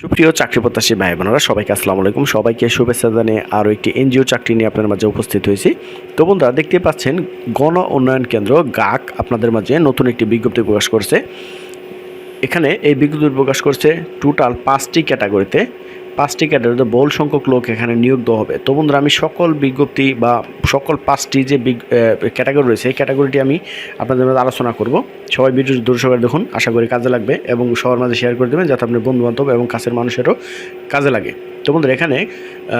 সুপ্রিয় চাকরি প্রত্যাশী ভাই বোনেরা সবাইকে আসসালামু আলাইকুম। সবাইকে শুভেচ্ছা জানিয়ে আরও একটি এনজিও চাকরি নিয়ে আপনার মাঝে উপস্থিত হয়েছি। তো বন্ধুরা, দেখতে পাচ্ছেন গণ উন্নয়ন কেন্দ্র, গাক, আপনাদের মাঝে নতুন একটি বিজ্ঞপ্তি প্রকাশ করছে। এখানে এই বিজ্ঞপ্তি প্রকাশ করছে, টোটাল পাঁচটি ক্যাটাগরিতে পাঁচটি ক্যাটাগরিতে বহুল সংখ্যক লোক এখানে নিয়োগ দেওয়া হবে। তো বন্ধুরা, আমি সকল বিজ্ঞপ্তি বা সকল পাঁচটি যে ক্যাটাগরি রয়েছে, এই ক্যাটাগরিটি আমি আপনাদের মাঝে আলোচনা করব। সবাই ভিডিও দর্শকের দেখুন, আশা করি কাজে লাগবে এবং সবার মাঝে শেয়ার করে দেবেন যাতে আপনার বন্ধুবান্ধব এবং কাছের মানুষেরও কাজে লাগে। তো বন্ধুরা, এখানে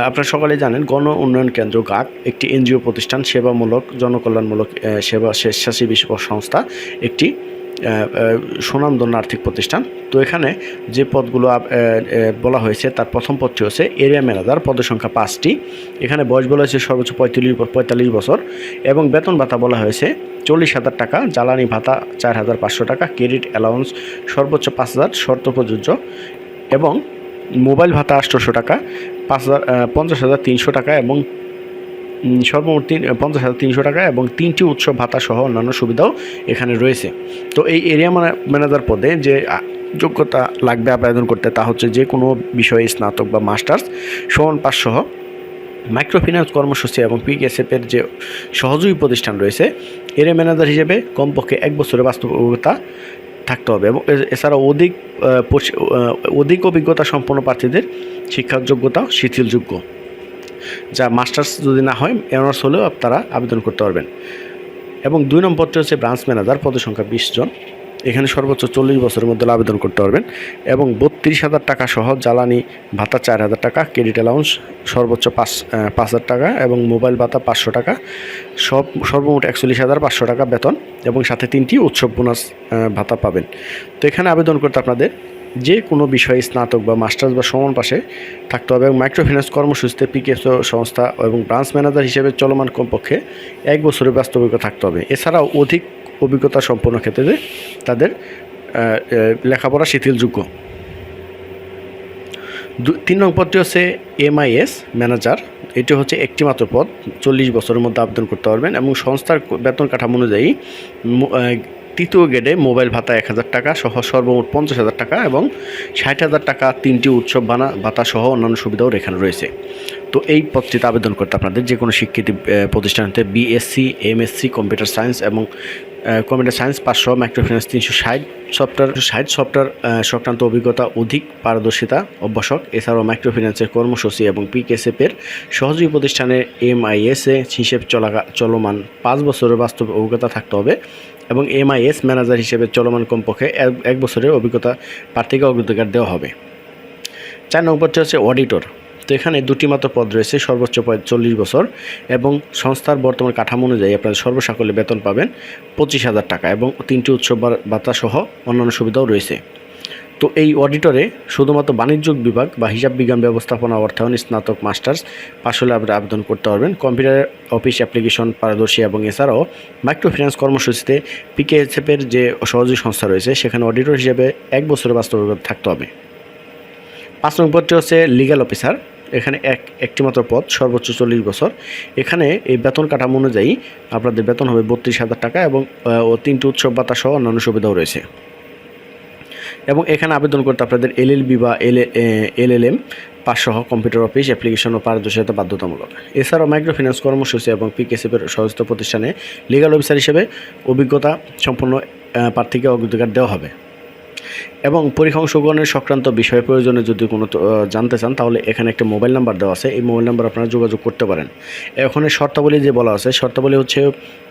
আপনারা সকলেই জানেন, গণ উন্নয়ন কেন্দ্র গাক একটি এনজিও প্রতিষ্ঠান, সেবামূলক, জনকল্যাণমূলক সেবা স্বেচ্ছাসেবী সংস্থা, একটি সুনামধন্য আর্থিক প্রতিষ্ঠান। তো এখানে যে পদগুলো বলা হয়েছে, তার প্রথম পদটি হচ্ছে এরিয়া ম্যানেজার, পদের সংখ্যা পাঁচটি। এখানে বয়স বলা হয়েছে সর্বোচ্চ পঁয়তাল্লিশ পঁয়তাল্লিশ বছর এবং বেতন ভাতা বলা হয়েছে চল্লিশ হাজার টাকা, জ্বালানি ভাতা চার হাজার পাঁচশো টাকা, ক্রেডিট অ্যালাউন্স সর্বোচ্চ পাঁচ হাজার, শর্ত প্রযোজ্য এবং মোবাইল ভাতা আটশোশো টাকা, পাঁচ হাজার পঞ্চাশ হাজার তিনশো টাকা এবং সর্বমোট তিন পঞ্চাশ হাজার তিনশো টাকা এবং তিনটি উৎসব ভাতা সহ অন্যান্য সুবিধাও এখানে রয়েছে। তো এই এরিয়া ম্যানেজার পদে যে যোগ্যতা লাগবে, আবেদন করতে, তা হচ্ছে যে কোনো বিষয়ে স্নাতক বা মাস্টার্স, সমান পাস সহ মাইক্রোফিন্যান্স কর্মসূচি এবং পিকেএসএফের যে সহযোগী প্রতিষ্ঠান রয়েছে এরিয়া ম্যানেজার হিসেবে কমপক্ষে এক বছরের বাস্তব অভিজ্ঞতা থাকতে হবে এবং এ- এছাড়া অধিক অধিক অভিজ্ঞতা সম্পন্ন প্রার্থীদের শিক্ষার যোগ্যতা শিথিলযোগ্য। যা মাস্টার্স যদি না হয়, অনার্স হলেও আপনারা আবেদন করতে পারবেন। এবং দুই নম্বরটি হচ্ছে ব্রাঞ্চ ম্যানেজার, পদের সংখ্যা বিশ জন। এখানে সর্বোচ্চ চল্লিশ বছরের মধ্যে আবেদন করতে পারবেন এবং বত্রিশ হাজার টাকা সহ জ্বালানি ভাতা চার হাজার টাকা, ক্রেডিট অ্যালাউন্স সর্বোচ্চ পাঁচ পাঁচ হাজার টাকা এবং মোবাইল ভাতা পাঁচশো টাকা। সব, সর্বমোট একচল্লিশ হাজার পাঁচশো টাকা বেতন এবং সাথে তিনটি উৎসব বোনাস ভাতা পাবেন। তো এখানে আবেদন করতে আপনাদের যে কোনো বিষয়ে স্নাতক বা মাস্টার্স বা সমান পাশে থাকতে হবে এবং মাইক্রোফিন্যান্স কর্মসূচিতে পিকেএস সংস্থা এবং ব্রাঞ্চ ম্যানেজার হিসেবে চলমান কমপক্ষে এক বছরের বাস্তবিকতা থাকতে হবে। এছাড়াও অধিক অভিজ্ঞতা সম্পন্ন ক্ষেত্রে তাদের লেখাপড়া শিথিলযোগ্য। তিন নং পদটি হচ্ছে এমআইএস ম্যানেজার। এটি হচ্ছে একটি মাত্র পদ। চল্লিশ বছরের মধ্যে আবেদন করতে পারবেন এবং সংস্থার বেতন কাঠামো অনুযায়ী তৃতীয় গ্রেডে মোবাইল ভাতা এক হাজার টাকা সহ সর্বমোট পঞ্চাশ হাজার টাকা এবং ষাট হাজার টাকা তিনটি উৎসব বানা ভাতা সহ অন্যান্য সুবিধাও এখানে রয়েছে। তো এই পদটিতে আবেদন করতে আপনাদের যে কোনো স্বীকৃতি আহ, প্রতিষ্ঠান হতে বিএসসি এমএসসি কম্পিউটার সায়েন্স এবং কম্পিউটার সায়েন্স পাঁচশো মাইক্রোফিন্যান্স তিনশো ষাট সফটওয়্যার ষাট সফটওয়্যার সংক্রান্ত অভিজ্ঞতা অধিক পারদর্শিতা অভ্যাসক। এছাড়াও মাইক্রোফিন্যান্সের কর্মসূচি এবং পিকেএসএফের সহযোগী প্রতিষ্ঠানে এমআইএসএ হিসেব চলা চলমান পাঁচ বছরের বাস্তব অভিজ্ঞতা থাকতে হবে। এবং এমআইএস ম্যানেজার হিসেবে চলমান কমপক্ষে এক- বছরের অভিজ্ঞতা প্রার্থীকে অগ্রাধিকার দেওয়া হবে। চার নম্বরটি হচ্ছে অডিটর। তো এখানে দুটি মাত্র পদ রয়েছে, সর্বোচ্চ চল্লিশ বছর এবং সংস্থার বর্তমান কাঠামো অনুযায়ী আপনার সর্বসাকল্যে বেতন পাবেন পঁচিশ হাজার টাকা এবং তিনটি উৎসব বাতাসহ অন্যান্য সুবিধাও রয়েছে। তো এই অডিটরে শুধুমাত্র বাণিজ্য বিভাগ বা হিসাব বিজ্ঞান ব্যবস্থাপনা, অর্থায়ন, স্নাতক, মাস্টার্স পাশ হলে আপনারা আবেদন করতে পারবেন। কম্পিউটার অফিস অ্যাপ্লিকেশন পারদর্শী এবং এছাড়াও মাইক্রোফিন্যান্স কর্মসূচিতে পিকেএসএফের যে সহযোগী সংস্থা রয়েছে, সেখানে অডিটর হিসেবে এক বছরের বাস্তব অভিজ্ঞতা থাকতে হবে। পাঁচ নম্বর পদটি হচ্ছে লিগ্যাল অফিসার এখানে এক একটি মাত্র পদ, সর্বোচ্চ চল্লিশ বছর। এখানে এই বেতন কাঠামো অনুযায়ী আপনাদের বেতন হবে বত্রিশ হাজার টাকা এবং তিনটি উৎসব ভাতা সহ অন্যান্য সুবিধাও রয়েছে। এবং এখানে আবেদন করতে আপনাদের এলএলবি বা এল এলএলএম পাস সহ কম্পিউটার অফিস, অ্যাপ্লিকেশন ও পারদর্শিতা বাধ্যতামূলক। এছাড়াও মাইক্রোফিন্যান্স কর্মসূচি এবং পিকেসিপের সহস্ত প্রতিষ্ঠানে লিগাল অফিসার হিসেবে অভিজ্ঞতা সম্পন্ন প্রার্থীকে অগ্রাধিকার দেওয়া হবে। এবং পরীক্ষা অংশগ্রহণের সংক্রান্ত বিষয় প্রয়োজনে যদি কোনো জানতে চান, তাহলে এখানে একটা মোবাইল নাম্বার দেওয়া আছে। এই মোবাইল নাম্বার আপনারা যোগাযোগ করতে পারেন। এখানে শর্তাবলী যে বলা আছে, শর্তাবলী হচ্ছে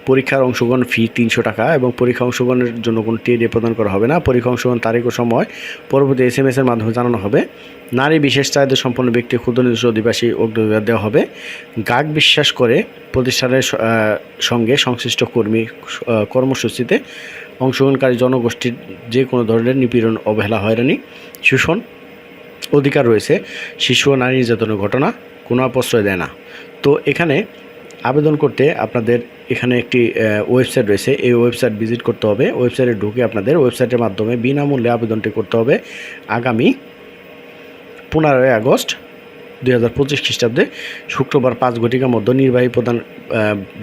পরীক্ষার অংশগ্রহণ ফি তিনশো টাকা এবং পরীক্ষা অংশগ্রহণের জন্য কোনো টিএডি প্রদান করা হবে না। পরীক্ষা অংশগ্রহণ তারিখ ও সময় পরবর্তী এস এম এর মাধ্যমে জানানো হবে। নারী বিশেষ চাহিদা সম্পন্ন ব্যক্তি, ক্ষুদ্র নিজস্ব অধিবাসী অগ্রাধিকার দেওয়া হবে। গাগ বিশ্বাস করে প্রতিষ্ঠানের সঙ্গে সংশ্লিষ্ট কর্মী কর্মসূচিতে অংশগ্রহণকারী জনগোষ্ঠীর যে কোনো ধরনের নিপীড়ন অবহেলা হয়রানি, শোষণ অধিকার রয়েছে। শিশু ও নারী নির্যাতনের ঘটনা কোনো প্রশ্রয় দেয় না। তো এখানে আবেদন করতে আপনাদের এখানে একটি ওয়েবসাইট রয়েছে। এই ওয়েবসাইট ভিজিট করতে হবে। ওয়েবসাইটে ঢুকে আপনাদের ওয়েবসাইটের মাধ্যমে বিনামূল্যে আবেদনটি করতে হবে। আগামী পনেরোই আগস্ট দুই হাজার পঁচিশ খ্রিস্টাব্দে শুক্রবার পাঁচ ঘটিকার মধ্যে নির্বাহী প্রধান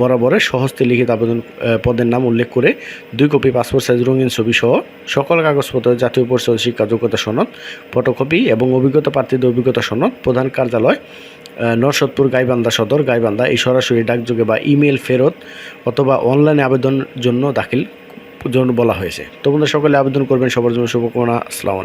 বরাবরে সহস্তে লিখিত আবেদন পদের নাম উল্লেখ করে দুই কপি পাসপোর্ট সাইজ রঙিন ছবি সহ সকল কাগজপত্র জাতীয় পরিষদ শিক্ষা, যোগ্যতা সনদ, ফটোকপি এবং অভিজ্ঞতা প্রার্থীদের অভিজ্ঞতা সনদ, প্রধান কার্যালয় নরসদপুর, গাইবান্ধা সদর, গাইবান্ধা। এই সরাসরি ডাকযোগে বা ইমেল ফেরত অথবা অনলাইনে আবেদন জন্য দাখিল জন্য বলা হয়েছে। তো সকলে আবেদন করবেন। সবার জন্য শুভকামনা। আসসালামু